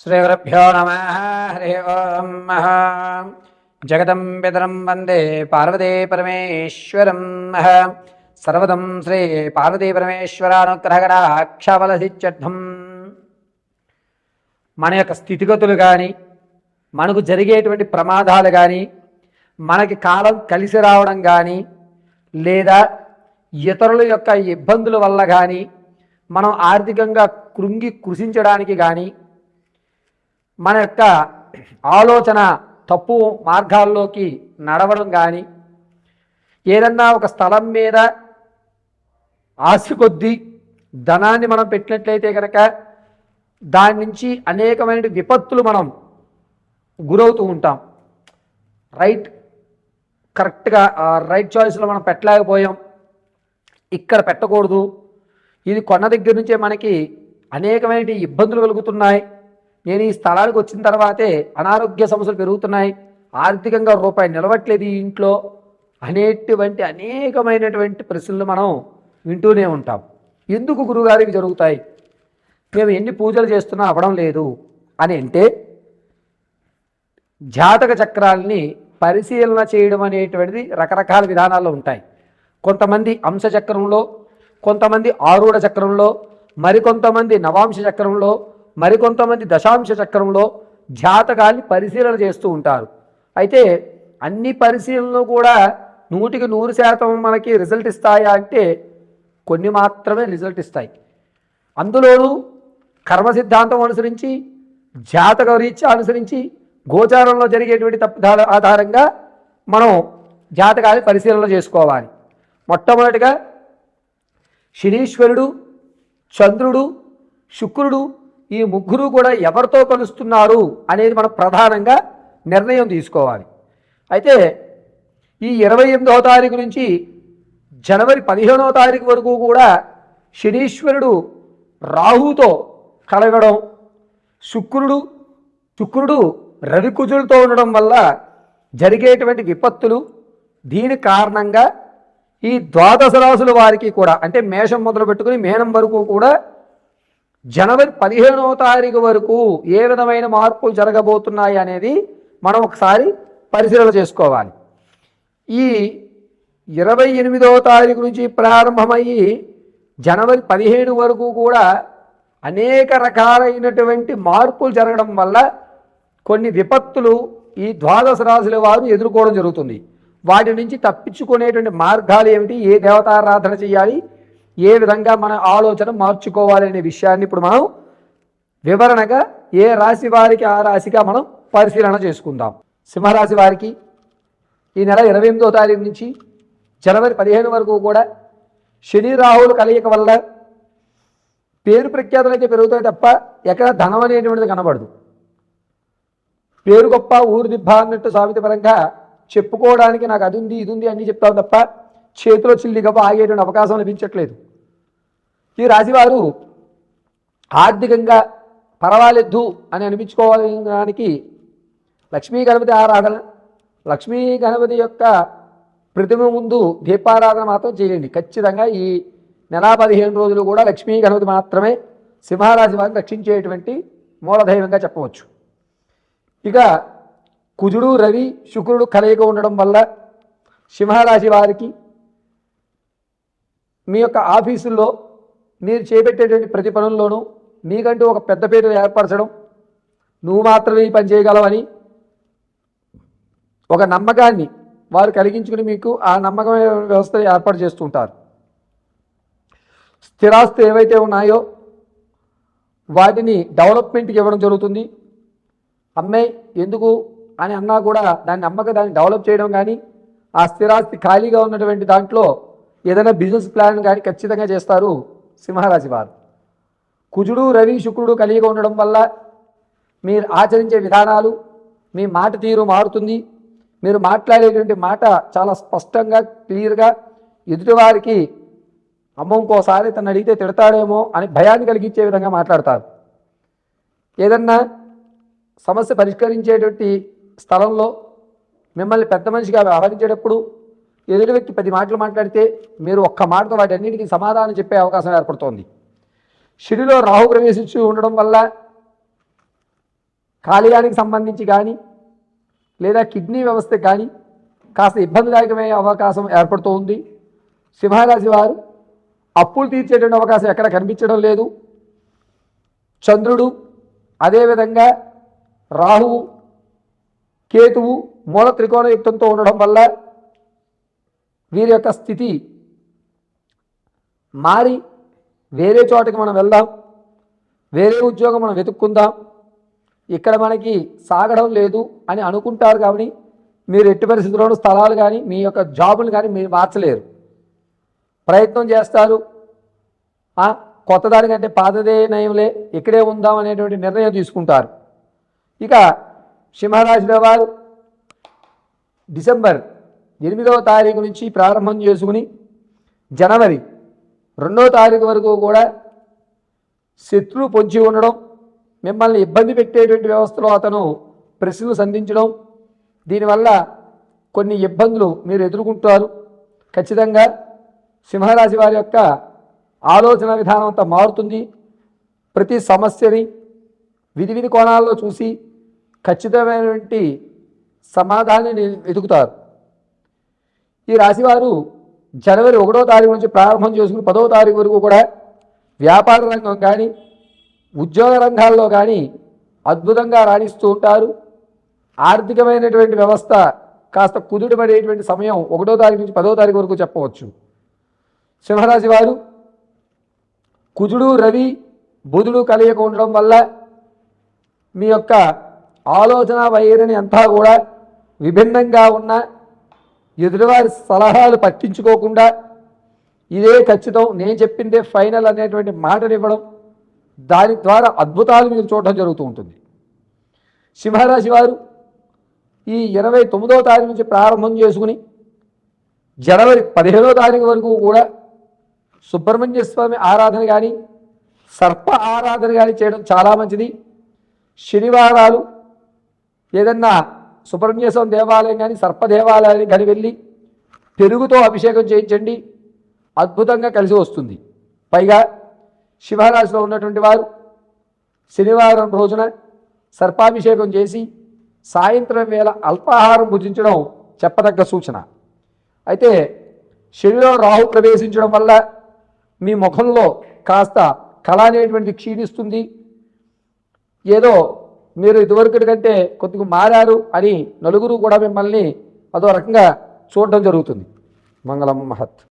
శ్రీగురుభ్యో నమ హరి ఓం జగదం పితరం వందే పార్వతీ పరమేశ్వరం సర్వదం శ్రీ పార్వతీ పరమేశ్వరానుగ్రహగడాక్షబలసిత్యర్థం మన యొక్క స్థితిగతులు కానీ మనకు జరిగేటువంటి ప్రమాదాలు కానీ మనకి కాలం కలిసి రావడం కానీ లేదా ఇతరుల యొక్క ఇబ్బందుల వల్ల కానీ మనం ఆర్థికంగా కృంగి కృషించడానికి కానీ మన యొక్క ఆలోచన తప్పు మార్గాల్లోకి నడవడం కానీ ఏదన్నా ఒక స్థలం మీద ఆశ కొద్దీ ధనాన్ని మనం పెట్టినట్లయితే కనుక దాని నుంచి అనేకమైన విపత్తులు మనం గురవుతూ ఉంటాం. రైట్ కరెక్ట్గా రైట్ చాయిస్లో మనం పెట్టలేకపోయాం. ఇక్కడ పెట్టకూడదు. ఇది కొన్న దగ్గర నుంచే మనకి అనేకమైన ఇబ్బందులు కలుగుతున్నాయి. నేను ఈ స్థలానికి వచ్చిన తర్వాతే అనారోగ్య సమస్యలు పెరుగుతున్నాయి. ఆర్థికంగా రూపాయి నిలవట్లేదు ఈ ఇంట్లో. అనేటువంటి అనేకమైనటువంటి ప్రశ్నలు మనం వింటూనే ఉంటాం. ఎందుకు గురుగారికి జరుగుతాయి? మేము ఎన్ని పూజలు చేస్తున్నా అవ్వడం లేదు అని అంటే జాతక చక్రాల్ని పరిశీలన చేయడం అనేటువంటిది రకరకాల విధానాల్లో ఉంటాయి. కొంతమంది అంశ చక్రంలో కొంతమంది ఆరూఢ చక్రంలో మరికొంతమంది నవాంశ చక్రంలో మరికొంతమంది దశాంశ చక్రంలో జాతకాన్ని పరిశీలన చేస్తూ ఉంటారు. అయితే అన్ని పరిశీలనలు కూడా నూటికి నూరు శాతం మనకి రిజల్ట్ ఇస్తాయా అంటే కొన్ని మాత్రమే రిజల్ట్ ఇస్తాయి. అందులోనూ కర్మ సిద్ధాంతం అనుసరించి జాతక రీత్యా అనుసరించి గోచారంలో జరిగేటువంటి తప్పిదాల ఆధారంగా మనం జాతకాన్ని పరిశీలన చేసుకోవాలి. మొట్టమొదటిగా శనీశ్వరుడు చంద్రుడు శుక్రుడు ఈ ముగ్గురు కూడా ఎవరితో కలుస్తున్నారు అనేది మనం ప్రధానంగా నిర్ణయం తీసుకోవాలి. అయితే ఈ ఇరవై ఎనిమిదవ తారీఖు నుంచి జనవరి పదిహేనవ తారీఖు వరకు కూడా శనీశ్వరుడు రాహుతో కలగడం శుక్రుడు శుక్రుడు రవికుజులతో ఉండడం వల్ల జరిగేటువంటి విపత్తులు దీని కారణంగా ఈ ద్వాదశ రాసుల వారికి కూడా అంటే మేషం మొదలు పెట్టుకుని మేనం వరకు కూడా జనవరి పదిహేనవ తారీఖు వరకు ఏ విధమైన మార్పులు జరగబోతున్నాయి అనేది మనం ఒకసారి పరిశీలన చేసుకోవాలి. ఈ ఇరవై ఎనిమిదవ తారీఖు నుంచి ప్రారంభమయ్యి జనవరి పదిహేడు వరకు కూడా అనేక రకాలైనటువంటి మార్పులు జరగడం వల్ల కొన్ని విపత్తులు ఈ ద్వాదశ రాశుల వారు ఎదుర్కోవడం జరుగుతుంది. వాటి నుంచి తప్పించుకునేటువంటి మార్గాలు ఏమిటి? ఏ దేవతారాధన చేయాలి? ఏ విధంగా మన ఆలోచన మార్చుకోవాలనే విషయాన్ని ఇప్పుడు మనం వివరణగా ఏ రాశి వారికి ఆ రాశిగా మనం పరిశీలన చేసుకుందాం. సింహరాశి వారికి ఈ నెల ఇరవై ఎనిమిదో తారీఖు నుంచి జనవరి పదిహేను వరకు కూడా శని రాహులు కలయిక వల్ల పేరు ప్రఖ్యాతులు అయితే పెరుగుతాయి తప్ప ఎక్కడ ధనం అనేటువంటిది కనబడదు. పేరు గొప్ప ఊరు దిబ్బ అన్నట్టు సామెత పరంగా చెప్పుకోవడానికి నాకు అది ఉంది ఇది ఉంది అన్నీ చెప్తాం తప్ప చేతిలో చిల్లి గొప్ప ఆగేటువంటి అవకాశం లభించట్లేదు ఈ రాశివారు ఆర్థికంగా పర్వాలేదు అని అనిపించుకోవడానికి లక్ష్మీ గణపతి ఆరాధన లక్ష్మీ గణపతి యొక్క ప్రతిమ ముందు దీపారాధన మాత్రం చేయండి. ఖచ్చితంగా ఈ నెల పదిహేను రోజులు కూడా లక్ష్మీ గణపతి మాత్రమే సింహరాశి వారిని రక్షించేటువంటి మూలధైవంగా చెప్పవచ్చు. ఇక కుజుడు రవి శుక్రుడు కలయిక ఉండడం వల్ల సింహరాశి వారికి మీ యొక్క ఆఫీసుల్లో మీరు చేపట్టేటువంటి ప్రతి పనుల్లోనూ మీకంటూ ఒక పెద్ద పేరు ఏర్పరచడం. నువ్వు మాత్రమే ఈ పని చేయగలవని ఒక నమ్మకాన్ని వారు కలిగించుకుని మీకు ఆ నమ్మకమైన వ్యవస్థ ఏర్పాటు చేస్తుంటారు. స్థిరాస్తి ఏవైతే ఉన్నాయో వాటిని డెవలప్మెంట్కి ఇవ్వడం జరుగుతుంది. అమ్మాయి ఎందుకు అని అన్నా కూడా దాన్ని నమ్మక దాన్ని డెవలప్ చేయడం కానీ ఆ స్థిరాస్తి ఖాళీగా ఉన్నటువంటి దాంట్లో ఏదైనా బిజినెస్ ప్లాన్ కానీ ఖచ్చితంగా చేస్తారు. సింహరాశి వారు. కుజుడు రవి శుక్రుడు కలిగి ఉండడం వల్ల మీరు ఆచరించే విధానాలు మీ మాట తీరు మారుతుంది. మీరు మాట్లాడేటువంటి మాట చాలా స్పష్టంగా క్లియర్గా ఎదుటివారికి అమ్మ ఇంకోసారి తను అడిగితే తిడతాడేమో అని భయాన్ని కలిగించే విధంగా మాట్లాడతారు. ఏదన్నా సమస్య పరిష్కరించేటువంటి స్థలంలో మిమ్మల్ని పెద్ద మనిషిగా వ్యవహరించేటప్పుడు ఎదుటి వ్యక్తి పది మాటలు మాట్లాడితే మీరు ఒక్క మాటతో వాటన్నిటికీ సమాధానం చెప్పే అవకాశం ఏర్పడుతోంది. షిడిలో రాహు ప్రవేశించి ఉండడం వల్ల కాలేయానికి సంబంధించి కానీ లేదా కిడ్నీ వ్యవస్థ కానీ కాస్త ఇబ్బందిదాయకమయ్యే అవకాశం ఏర్పడుతూ ఉంది సింహరాశి వారు అప్పులు తీర్చేటువంటి అవకాశం ఎక్కడ కనిపించడం లేదు. చంద్రుడు అదేవిధంగా రాహువు కేతువు మూల త్రికోణ యుక్తంతో ఉండడం వల్ల వీరి యొక్క స్థితి మారి వేరే చోటకి మనం వెళ్దాం. వేరే ఉద్యోగం మనం వెతుక్కుందాం. ఇక్కడ మనకి సాగడం లేదు అని అనుకుంటారు కాబట్టి మీరు ఎట్టి పరిస్థితుల్లోనూ స్థలాలు కానీ మీ యొక్క జాబులు కానీ మీరు మార్చలేరు. ప్రయత్నం చేస్తారు. కొత్త దానికంటే పాతదే నయంలే ఇక్కడే ఉందాం అనేటువంటి నిర్ణయం తీసుకుంటారు. ఇక సింహరాశిలో వారు డిసెంబర్ ఎనిమిదవ తారీఖు నుంచి ప్రారంభం చేసుకుని జనవరి రెండో తారీఖు వరకు కూడా శత్రువు పొంచి ఉండడం మిమ్మల్ని ఇబ్బంది పెట్టేటువంటి వ్యవస్థలో అతను ప్రశ్నలు సంధించడం దీనివల్ల కొన్ని ఇబ్బందులు మీరు ఎదుర్కొంటారు. ఖచ్చితంగా సింహరాశి వారి యొక్క ఆలోచన విధానం అంతా మారుతుంది. ప్రతి సమస్యని విధి విధి కోణాల్లో చూసి ఖచ్చితమైనటువంటి సమాధానాన్ని వెతుకుతారు ఈ రాశివారు జనవరి ఒకటో తారీఖు నుంచి ప్రారంభం చేసుకుని పదవ తారీఖు వరకు కూడా వ్యాపార రంగం కానీ ఉద్యోగ రంగాల్లో కానీ అద్భుతంగా రాణిస్తూ ఉంటారు. ఆర్థికమైనటువంటి వ్యవస్థ కాస్త కుదుటపడేటువంటి సమయం ఒకటో తారీఖు నుంచి పదో తారీఖు వరకు చెప్పవచ్చు. సింహరాశి వారు కుజుడు రవి బుధుడు కలయిక ఉండడం వల్ల మీ యొక్క ఆలోచన వైఖరిని అంతా కూడా విభిన్నంగా ఉన్న ఎదుటివారి సలహాలు పట్టించుకోకుండా ఇదే ఖచ్చితం. నేను చెప్పిందే ఫైనల్ అనేటువంటి మాటనివ్వడం దాని ద్వారా అద్భుతాలు మీరు చూడటం జరుగుతూ ఉంటుంది. సింహరాశి వారు ఈ ఇరవై తొమ్మిదవ తారీఖు నుంచి ప్రారంభం చేసుకుని జనవరి పదిహేనో తారీఖు వరకు కూడా సుబ్రహ్మణ్య స్వామి ఆరాధన కానీ సర్ప ఆరాధన కానీ చేయడం చాలా మంచిది. శనివారాలు ఏదన్నా సుబ్రహ్మణ్య స్వామి దేవాలయం కానీ సర్పదేవాలయాన్ని కానీ వెళ్ళి పెరుగుతో అభిషేకం చేయించండి. అద్భుతంగా కలిసి వస్తుంది. పైగా శివరాశిలో ఉన్నటువంటి వారు శనివారం రోజున సర్పాభిషేకం చేసి సాయంత్రం వేళ అల్పాహారం భుజించడం చెప్పదగ్గ సూచన. అయితే శనిలో రాహు ప్రవేశించడం వల్ల మీ ముఖంలో కాస్త కళ అనేటువంటిది క్షీణిస్తుంది. ఏదో మీరు ఇదివరకటి కంటే కొద్దిగా మారారు అని నలుగురు కూడా మిమ్మల్ని అదో రకంగా చూడడం జరుగుతుంది. మంగళం మహత్.